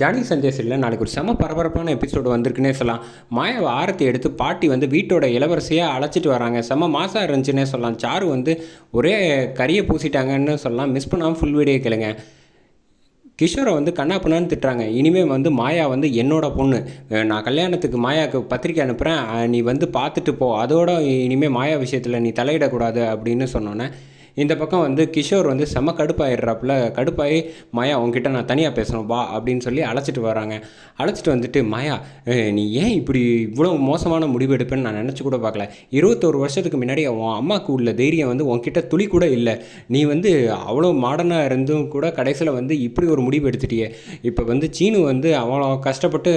Johnny சந்தேசில் நாளைக்கு ஒரு செம பரபரப்பான எபிசோடு வந்திருக்குன்னே சொல்லலாம். மாயாவை ஆரத்தி எடுத்து பாட்டி வந்து வீட்டோட இளவரசியாக அழைச்சிட்டு வராங்க. செம மாசாக இருந்துச்சுன்னே சொல்லலாம். சாரு வந்து ஒரே கரியை பூசிட்டாங்கன்னு சொல்லலாம். மிஸ் பண்ணாமல் ஃபுல் வீடியோ கேளுங்க. கிஷோரை வந்து கண்ணாப்புனான்னு திட்டுறாங்க. இனிமேல் வந்து மாயா வந்து என்னோட பொண்ணு. நான் கல்யாணத்துக்கு மாயாவுக்கு பத்திரிக்கை அனுப்புகிறேன் நீ வந்து பார்த்துட்டு போ. அதோட இனிமேல் மாயா விஷயத்தில் நீ தலையிடக்கூடாது அப்படின்னு சொன்னோன்னே இந்த பக்கம் வந்து கிஷோர் வந்து செம கடுப்பாயிடுறாப்புல. கடுப்பாகி மாயா உங்ககிட்ட நான் தனியாக பேசணும் வா அப்படின்னு சொல்லி அழைச்சிட்டு வராங்க. அழைச்சிட்டு வந்துட்டு மாயா நீ ஏன் இப்படி இவ்வளோ மோசமான முடிவு எடுப்பேன்னு நான் நினச்சி கூட பார்க்கல. இருபத்தோரு வருஷத்துக்கு முன்னாடி உன் அம்மாவுக்கு உள்ள தைரியம் வந்து உன்கிட்ட துளி கூட இல்லை. நீ வந்து அவ்வளோ மாடர்னாக இருந்தும் கூட கடைசியில் வந்து இப்படி ஒரு முடிவு எடுத்துட்டியே. இப்போ வந்து சீனு வந்து அவ்வளோ கஷ்டப்பட்டு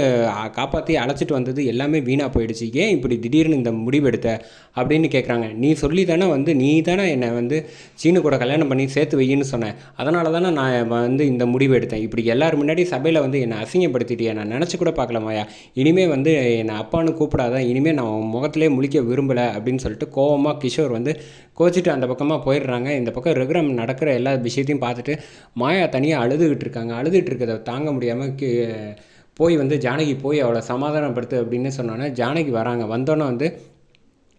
காப்பாற்றி அழைச்சிட்டு வந்தது எல்லாமே வீணாக போயிடுச்சு. ஏன் இப்படி திடீர்னு இந்த முடிவு எடுத்த? அப்படின்னு கேட்குறாங்க நீ சொல்லி தானே வந்து நீ தானே என்னை வந்து சீனு கூட கல்யாணம் பண்ணி சேர்த்து வையின்னு சொன்னேன் அதனால தானே நான் வந்து இந்த முடிவு எடுத்தேன். இப்படி எல்லாரும் முன்னாடி சபையில் வந்து என்னை அசிங்கப்படுத்திட்டியா. நான் நினச்சி கூட பார்க்கல மாயா. இனிமேல் வந்து என்னை அப்பான்னு கூப்பிடாத. இனிமேல் நான் உன் முகத்திலே முழிக்க விரும்பலை அப்படின்னு சொல்லிட்டு கோவமாக கிஷோர் வந்து கோச்சிட்டு அந்த பக்கமாக போயிடுறாங்க. இந்த பக்கம் ரெகுரம் நடக்கிற எல்லா விஷயத்தையும் பார்த்துட்டு மாயா தனியாக அழுதுகிட்டு இருக்காங்க. அழுதுகிட்டு இருக்கிறத தாங்க முடியாமல் கி போய் வந்து ஜானகி போய் அவளை சமாதானப்படுத்து அப்படின்னு சொன்னோன்னே ஜானகி வராங்க. வந்தோன்னே வந்து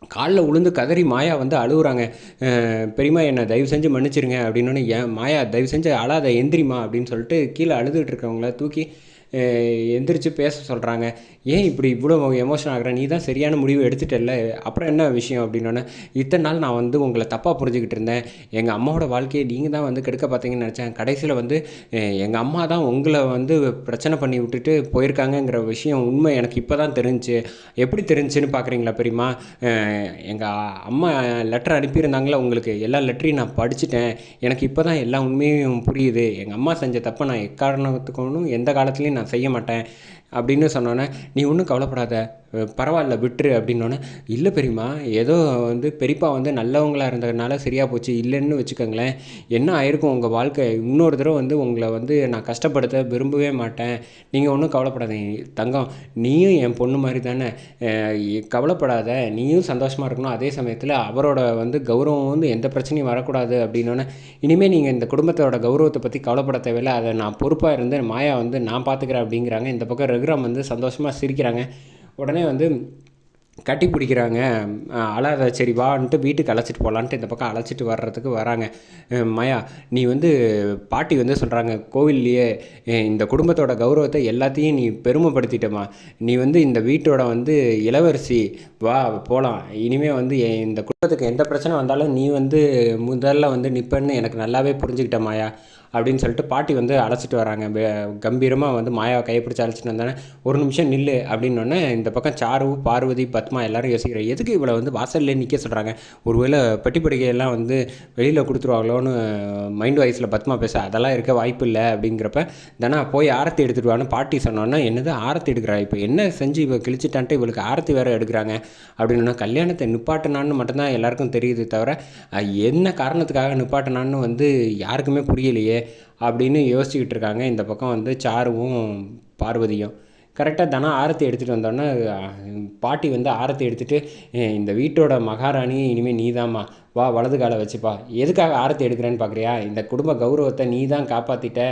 காலில் உளுந்து கதறி மாயா வந்து அழுகுறாங்க பெரியமா பெரியம்மா என்னை தயவு செஞ்சு மன்னிச்சிருங்க அப்படின்னோடனே ஏன் மாயா தயவு செஞ்சு அழாத எந்திரிமா அப்படின்னு சொல்லிட்டு கீழே அழுதுகிட்டு இருக்கவங்கள தூக்கி எந்திரிச்சு பேச சொல்கிறாங்க ஏன் இப்படி இவ்வளோ எமோஷன் ஆகுற? நீ தான் சரியான முடிவு எடுத்துட்டல அப்புறம் என்ன விஷயம்? அப்படின்னோடனே இத்தனை நாள் நான் வந்து உங்களை தப்பாக புரிஞ்சுக்கிட்டு இருந்தேன். எங்கள் அம்மாவோட வாழ்க்கையை நீங்கள் தான் வந்து கெடுக்க பார்த்தீங்கன்னு நினச்சேன். கடைசியில் வந்து எங்கள் அம்மா தான் உங்களை வந்து பிரச்சனை பண்ணி விட்டுட்டு போயிருக்காங்கங்கிற விஷயம் உண்மை எனக்கு இப்போ தான் தெரிஞ்சுச்சு எப்படி தெரிஞ்சுன்னு பார்க்குறீங்களா பெரியமா எங்கள் அம்மா லெட்டர் அனுப்பியிருந்தாங்களே உங்களுக்கு. எல்லா லெட்டரையும் நான் படிச்சுட்டேன். எனக்கு இப்போ தான் எல்லா உண்மையும் புரியுது. எங்கள் அம்மா செஞ்ச தப்பை நான் எக்காரணத்துக்கும் எந்த காலத்துலேயும் நான் செய்ய மாட்டேன். அப்படின்னு சொன்னோன்னே நீ ஒன்றும் கவலைப்படாத. பரவாயில்ல விட்டுரு. அப்படின்னோடனே இல்லை பெரியம்மா ஏதோ வந்து பெரியப்பா வந்து நல்லவங்களாக இருந்ததுனால சரியாக போச்சு. இல்லைன்னு வச்சுக்கோங்களேன். என்ன ஆயிருக்கும்? உங்கள் வாழ்க்கை இன்னொரு தடவை வந்து உங்களை வந்து நான் கஷ்டப்படுத்த விரும்பவே மாட்டேன். நீங்கள் ஒன்றும் கவலைப்படாதீங்க. தங்கம் நீயும் என் பொண்ணு மாதிரி தானே. கவலைப்படாத. நீயும் சந்தோஷமாக இருக்கணும். அதே சமயத்தில் அவரோட வந்து கௌரவம் வந்து எந்த பிரச்சனையும் வரக்கூடாது. அப்படின்னோடனே இனிமேல் நீங்கள் இந்த குடும்பத்தோட கௌரவத்தை பற்றி கவலைப்பட தேவையில்லை. அதை நான் பொறுப்பாக இருந்து மாயா வந்து நான் பார்த்துக்கிறேன் அப்படிங்கிறாங்க. இந்த பக்கம் ரகுராம் வந்து சந்தோஷமாக சிரிக்கிறாங்க. உடனே வந்து கட்டி பிடிக்கிறாங்க. அழாத சரி வான்ட்டு வீட்டுக்கு அழைச்சிட்டு போகலான்ட்டு இந்த பக்கம் அழைச்சிட்டு வர்றதுக்கு வராங்க. மாயா நீ வந்து பாட்டி வந்து சொல்கிறாங்க கோவில்லையே இந்த குடும்பத்தோட கௌரவத்தை எல்லாத்தையும் நீ பெருமைப்படுத்திட்டமா. நீ வந்து இந்த வீட்டோட வந்து இளவரசி. வா போகலாம் இனிமேல் வந்து இந்த குடும்பத்துக்கு எந்த பிரச்சனை வந்தாலும் நீ வந்து முதல்ல வந்து நிற்பன்னு எனக்கு நல்லாவே புரிஞ்சுக்கிட்ட மாயா. அப்படின்னு சொல்லிட்டு பாட்டி வந்து அழைச்சிட்டு வராங்க. கம்பீரமாக வந்து மாயாவை கைப்பிடிச்சு அழைச்சிட்டு வந்தானே ஒரு நிமிஷம் நில்லு. அப்படின்னோடனே இந்த பக்கம் சாரு பார்வதி பத் பத்மா எல்லாரும் யோசிக்கிறேன் எதுக்கு இவளை வந்து வாசல்லே நிற்க சொல்கிறாங்க ஒருவேளை பெட்டி படுக்கையெல்லாம் வந்து வெளியில் கொடுத்துருவாங்களோன்னு மைண்ட் வாய்ஸில் பத்மா பேச அதெல்லாம் இருக்க வாய்ப்பு இல்லை அப்படிங்கிறப்ப தானே போய் ஆரத்தி எடுத்துட்டு வான்னு பாட்டி சொன்னோன்னா என்னது ஆரத்தி எடுக்கிறா? இப்போ என்ன செஞ்சு இவள் கிழிச்சிட்டான்ட்டு இவளுக்கு ஆரத்தி வேறு எடுக்கிறாங்க? அப்படின்னா கல்யாணத்தை நிப்பாட்டினான்னு மட்டும்தான் எல்லாருக்கும் தெரியுது தவிர என்ன காரணத்துக்காக நிப்பாட்டினான்னு வந்து யாருக்குமே புரியலையே அப்படின்னு யோசிச்சுக்கிட்டு இருக்காங்க. இந்த பக்கம் வந்து சாருவும் பார்வதியும். கரெக்டாக தானே ஆரத்தி எடுத்துகிட்டு வந்தோடனே பாட்டி வந்து ஆரத்தி எடுத்துகிட்டு இந்த வீட்டோட மகாராணி இனிமேல் நீதாம்மா. வா வலது காலை வச்சுப்பா எதுக்காக ஆரத்தி எடுக்கிறேன்னு பார்க்குறியா இந்த குடும்ப கௌரவத்தை நீ தான் காப்பாற்றிட்ட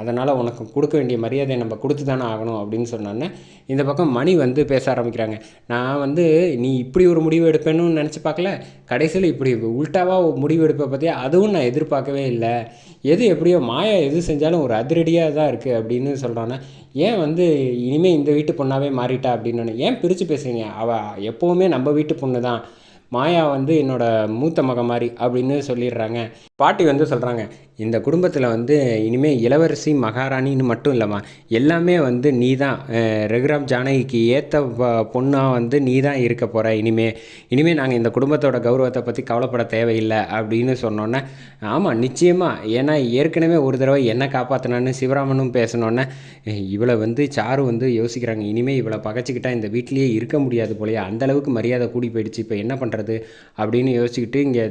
அதனால் உனக்கு கொடுக்க வேண்டிய மரியாதையை நம்ம கொடுத்து தானே ஆகணும் அப்படின்னு சொன்னோன்னே இந்த பக்கம் மணி வந்து பேச ஆரம்பிக்கிறாங்க. நான் வந்து நீ இப்படி ஒரு முடிவு எடுப்பேன்னு நினச்சி பார்க்கல. கடைசியில் இப்படி உல்ட்டாவாக முடிவு எடுப்பை பற்றி அதுவும் நான் எதிர்பார்க்கவே இல்லை. எது எப்படியோ மாயா எது செஞ்சாலும் ஒரு அதிரடியாக தான் இருக்குது அப்படின்னு சொல்கிறான்னா ஏன் வந்து இனிமேல் இந்த வீட்டு பொண்ணாகவே மாறிட்டா அப்படின்னு ஏன் பிரித்து பேசுறீங்க? அவள் எப்போவுமே நம்ம வீட்டு பொண்ணு தான் மாயா வந்து என்னோட மூத்த மக மாதிரி அப்படின்னு சொல்லிடுறாங்க. பாட்டி வந்து சொல்கிறாங்க இந்த குடும்பத்தில் வந்து இனிமேல் இளவரசி மகாராணின்னு மட்டும் இல்லைம்மா எல்லாமே வந்து நீ தான் ரகுராம் ஜானகிக்கு ஏற்ற பொண்ணாக வந்து நீ தான் இருக்க போகிற இனிமே. இனிமேல் நாங்கள் இந்த குடும்பத்தோட கௌரவத்தை பற்றி கவலைப்பட தேவையில்லை அப்படின்னு சொன்னோன்னே ஆமாம் நிச்சயமாக ஏன்னா ஏற்கனவே ஒரு தடவை என்ன காப்பாற்றினான்னு சிவராமனும் பேசினோன்னே இவளை வந்து சாரு வந்து யோசிக்கிறாங்க இனிமேல் இவளை பகச்சிக்கிட்டால் இந்த வீட்லேயே இருக்க முடியாது போலயே அந்த அளவுக்கு மரியாதை கூடி போயிடுச்சு. இப்போ என்ன பண்ணுறது நடக்கிறது அப்படின்னு யோசிச்சுக்கிட்டு இங்கே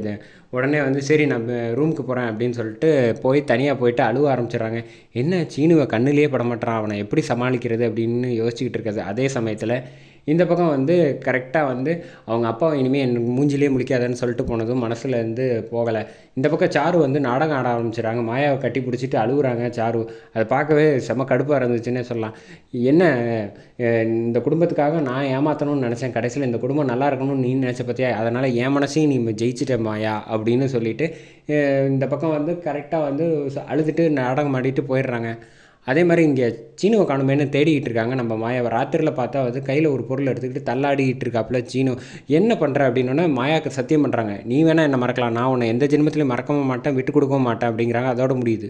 உடனே வந்து சரி நான் ரூமுக்கு போகிறேன் அப்படின்னு சொல்லிட்டு போய் தனியாக போயிட்டு அழுவ ஆரம்பிச்சிடுறாங்க. என்ன சீனுவை கண்ணுலேயே படமாட்டான் அவனை எப்படி சமாளிக்கிறது? அப்படின்னு யோசிச்சுக்கிட்டு இருக்காது அதே சமயத்தில் இந்த பக்கம் வந்து கரெக்டாக வந்து அவங்க அப்பா இனிமேல் என் மூஞ்சிலே முழிக்காதன்னு சொல்லிட்டு போனதும் மனசில் இருந்து போகலை. இந்த பக்கம் சாரு வந்து நாடகம் ஆட ஆரம்பிச்சிடுறாங்க. மாயாவை கட்டி பிடிச்சிட்டு அழுகுறாங்க சாரு. அதை பார்க்கவே செம கடுப்பாக இருந்துச்சுன்னே சொல்லலாம். என்ன இந்த குடும்பத்துக்காக நான் ஏமாற்றணும்னு நினச்சேன். கடைசியில் இந்த குடும்பம் நல்லா இருக்கணும்னு நீ நினச்ச பார்த்தியா அதனால் என் மனசையும் நீ ஜெயிச்சிட்ட மாயா அப்படின்னு சொல்லிவிட்டு இந்த பக்கம் வந்து கரெக்டாக வந்து அழுதுட்டு நாடகம் ஆடிட்டு போயிடுறாங்க. அதே மாதிரி இங்கே சீனுவை காணுமேனு தேடிக்கிட்டு இருக்காங்க. நம்ம மாயாவை ராத்திரியில் பார்த்தா வந்து கையில் ஒரு பொருள் எடுத்துக்கிட்டு தள்ளாடிக்கிட்டு இருக்காப்புல சீனு. என்ன பண்ணுற அப்படின்னோடனே மாயாவுக்கு சத்தியம் பண்ணுறாங்க நீ வேணால் என்ன மறக்கலாம். நான் உன்னை எந்த ஜென்மத்திலையும் மறக்கவும் மாட்டேன் விட்டு கொடுக்கவும் மாட்டேன் அப்படிங்கிறாங்க. அதோட முடியுது.